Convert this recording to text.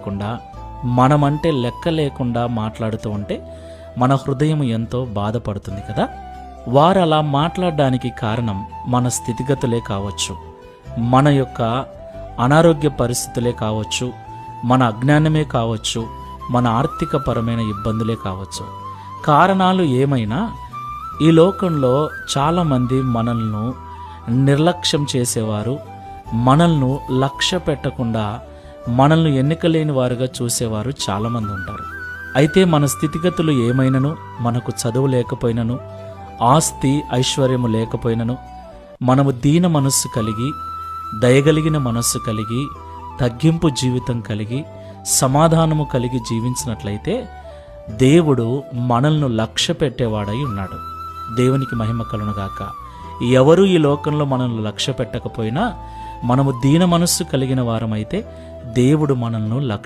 లేకుండా మనమంటే లెక్క లేకుండా మాట్లాడుతూ ఉంటే మన హృదయం ఎంతో బాధపడుతుంది కదా? వారు అలా మాట్లాడడానికి కారణం మన స్థితిగతులే కావచ్చు మన యొక్క అనారోగ్య పరిస్థితులే కావచ్చు మన అజ్ఞానమే కావచ్చు మన ఆర్థిక పరమైన ఇబ్బందులే కావచ్చు. కారణాలు ఏమైనా? ఈ లోకంలో చాలామంది మనల్ని నిర్లక్ష్యం చేసేవారు మనల్ని లక్ష్య పెట్టకుండా మనల్ని ఎన్నికలేని వారుగా చూసేవారు చాలామంది ఉంటారు. అయితే మన స్థితిగతులు ఏమైనను మనకు చదువు లేకపోయినను ఆస్తి ఐశ్వర్యము లేకపోయినను మనము దీన మనస్సు కలిగి దయగలిగిన మనస్సు కలిగి తగ్గింపు జీవితం కలిగి సమాధానము కలిగి జీవించినట్లయితే దేవుడు మనల్ని లక్ష్య పెట్టేవాడై ఉన్నాడు. దేవునికి మహిమ కలునుగాక ఎవరు ఈ లోకంలో మనల్ని లక్ష్య పెట్టకపోయినా మనము దీన మనస్సు కలిగిన వారమైతే దేవుడు మనల్ని లక్ష్యం